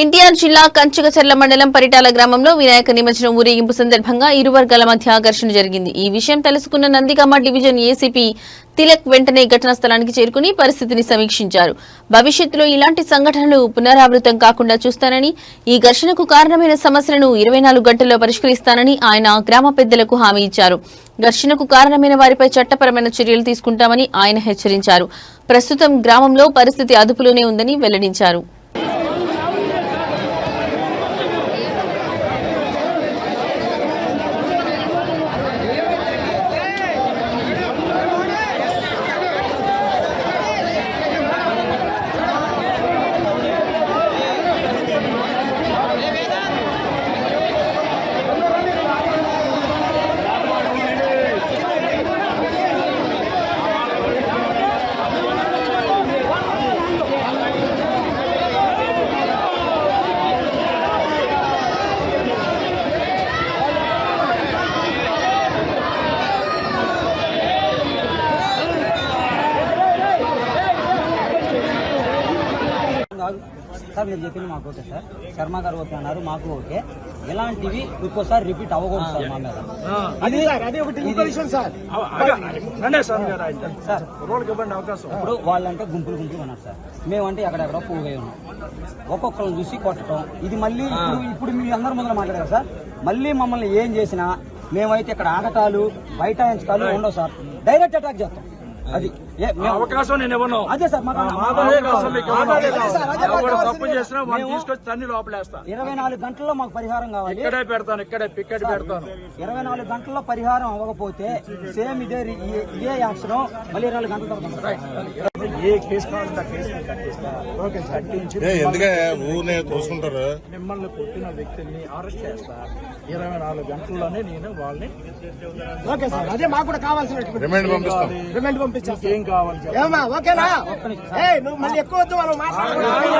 ఎన్టీఆర్ జిల్లా కంచకచర్ల మండలం పరిటాల గ్రామంలో వినాయక నిమజ్జనం ఊరేగింపు సందర్భంగా ఇరు వర్గాల మధ్య ఘర్షణ జరిగింది. ఈ విషయం తెలుసుకున్న నందిగామ డివిజన్ ఏసీపీ తిలక్ వెంటనే ఘటనా స్థలానికి చేరుకుని పరిస్థితిని సమీక్షించారు. భవిష్యత్తులో ఇలాంటి సంఘటనలు పునరావృతం కాకుండా చూస్తానని ఈ ఘర్షణకు కారణమైన సమస్యలను ఇరవై నాలుగు గంటల్లో పరిష్కరిస్తానని ఆయన గ్రామ పెద్దలకు హామీ ఇచ్చారు. ఘర్షణకు కారణమైన వారిపై చట్టపరమైన చర్యలు తీసుకుంటామని ఆయన హెచ్చరించారు. ప్రస్తుతం గ్రామంలో పరిస్థితి అదుపులోనే ఉందని వెల్లడించారు. కాదు సార్ మీరు చెప్పింది మాకు ఓకే సార్. శర్మ గారు ఓకే అన్నారు మాకు ఓకే. ఇలాంటివి ఇంకోసారి రిపీట్ అవ్వకూడదు సార్ మా మీద. అది అది ఒకటి విషయం సార్. ఇవ్వండి అవకాశం. ఇప్పుడు వాళ్ళంటే గుంపులు గుంపులు ఉన్నారు సార్. మేమంటే ఎక్కడెక్కడో పోగై ఉన్నాం. ఒక్కొక్కరిని చూసి కొట్టడం. ఇది మళ్ళీ ఇప్పుడు ఇప్పుడు మీ అందరి ముందర మాట్లాడారు సార్. మళ్ళీ మమ్మల్ని ఏం చేసినా మేమైతే ఇక్కడ ఆగటాలు బైఠాయించకాలు ఉండవు సార్. డైరెక్ట్ అటాక్ చేస్తాం. అది అవకాశం నేను ఇవ్వను. అదే సార్ తప్పు చేసినా మేము- తీసుకొచ్చి తన్ని లోపలేస్తా. ఇరవై నాలుగు గంటల్లో మాకు పరిహారం కావాలి. ఇక్కడే పెడతాను ఇక్కడే పికెట్ పెడతాను. ఇరవై నాలుగు గంటల్లో పరిహారం అవ్వకపోతే సేమ్ ఇదే ఇదే- యాక్షన్ మళ్ళీ ఇరవై నాలుగు గంటల తర్వాత ఏ కేసు కావాలంటే ఆ కేసు నేను కట్టిస్తా ఓకే సార్ కట్టించి ఏ ఎందుకే ఊరినే తోసుకుంటారు? మిమ్మల్ని కొట్టిన వ్యక్తిని అరెస్ట్ చేస్తా. ఇరవై నాలుగు గంటల్లోనే నేను వాళ్ళని ఓకే సార్ అదే మాకు కూడా కావాల్సిన రిమైండ్ పంపిస్తాం. రిమైండ్ పంపించాం ఏం కావాలి ఓకేనా? ఏయ్, నువ్వు మళ్ళీ ఎక్కువ వద్దు మనం